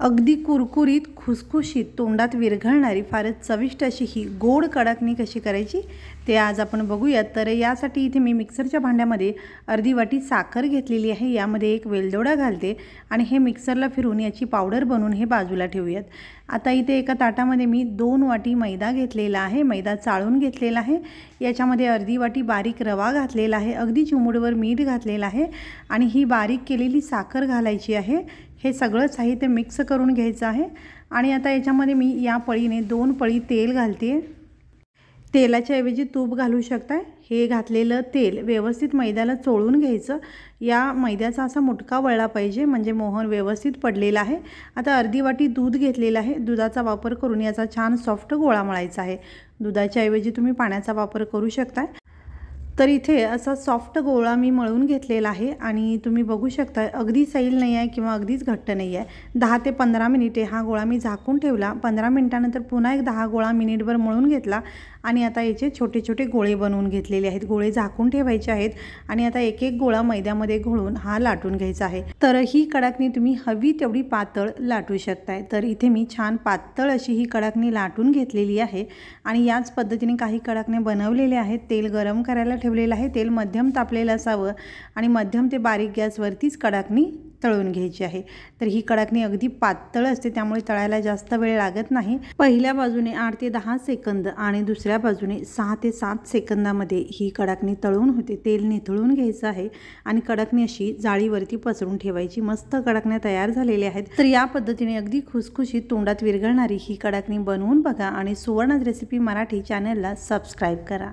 अगदी कुरकुरीत खुसखुशीत तोंडात विरघळणारी फारच चविष्ट अशी ही गोड कडाकणी कशी करायची ते आज आपण बघूयात. तर यासाठी इथे मी मिक्सरच्या भांड्यामध्ये अर्धी वाटी साखर घेतलेली आहे. यामध्ये एक वेलदोडा घालते आणि हे मिक्सरला फिरून याची पावडर बनवून हे बाजूला ठेवूयात. आता इथे एका ताटामध्ये मी दोन वाटी मैदा घेतलेला आहे. मैदा चाळून घेतलेला आहे. याच्यामध्ये अर्धी वाटी बारीक रवा घातलेला आहे. अगदी चिमुडवर मीठ घातलेलं आहे आणि ही बारीक केलेली साखर घालायची आहे. हे सगळं साहित्य मिक्स करून घ्यायचं आहे. आणि आता याच्यामध्ये मी या पळीने दोन पळी तेल घालते. तेलाच्या ऐवजी तूप घालू शकताय. हे घातलेलं तेल व्यवस्थित मैद्याला चोळून घ्यायचं. या मैद्याचा असा मुटका वळला पाहिजे म्हणजे मोहन व्यवस्थित पडलेला आहे. आता अर्धी वाटी दूध घेतलेलं आहे. दुधाचा वापर करून याचा छान सॉफ्ट गोळा मळायचा आहे. दुधाच्या ऐवजी तुम्ही पाण्याचा वापर करू शकताय. तर इथे असा सॉफ्ट गोळा मी मळून घेतलेला आहे आणि तुम्ही बघू शकता अगदी सैल नाही आहे किंवा अगदीच घट्ट नाही आहे. दहा ते पंधरा मिनिटे हा गोळा मी झाकून ठेवला. पंधरा मिनिटानंतर पुन्हा एक दहा गोळा मिनिटभर मळून घेतला आणि आता याचे छोटे छोटे गोळे बनवून घेतलेले आहेत. गोळे झाकून ठेवायचे आहेत आणि आता एक एक गोळा मैद्यामध्ये घोळून हा लाटून घ्यायचा आहे. तर ही कडाकणी तुम्ही हवी तेवढी पातळ लाटू शकताय. तर इथे मी छान पातळ अशी ही कडाकणी लाटून घेतलेली आहे आणि याच पद्धतीने काही कडाकण्या बनवलेल्या आहेत. तेल गरम करायला ठेवलेलं आहे. तेल मध्यम तापलेलं असावं आणि मध्यम ते बारीक गॅसवरतीच कडाकणी तळून घ्यायची आहे. तर ही कडाकणी अगदी पातळ असते त्यामुळे तळायला जास्त वेळ लागत नाही. पहिल्या बाजूने आठ ते दहा सेकंद आणि दुसऱ्या बाजूने सहा ते सात सेकंदामध्ये ही कडाकणी तळून होते. तेल निथळून घ्यायचं आहे आणि कडाकणी अशी जाळीवरती पसरून ठेवायची. मस्त कडाकण्या तयार झालेल्या आहेत. तर या पद्धतीने अगदी खुसखुशीत तोंडात विरघळणारी ही कडाकणी बनवून बघा आणि सुवर्ण रेसिपी मराठी चॅनलला सबस्क्राईब करा.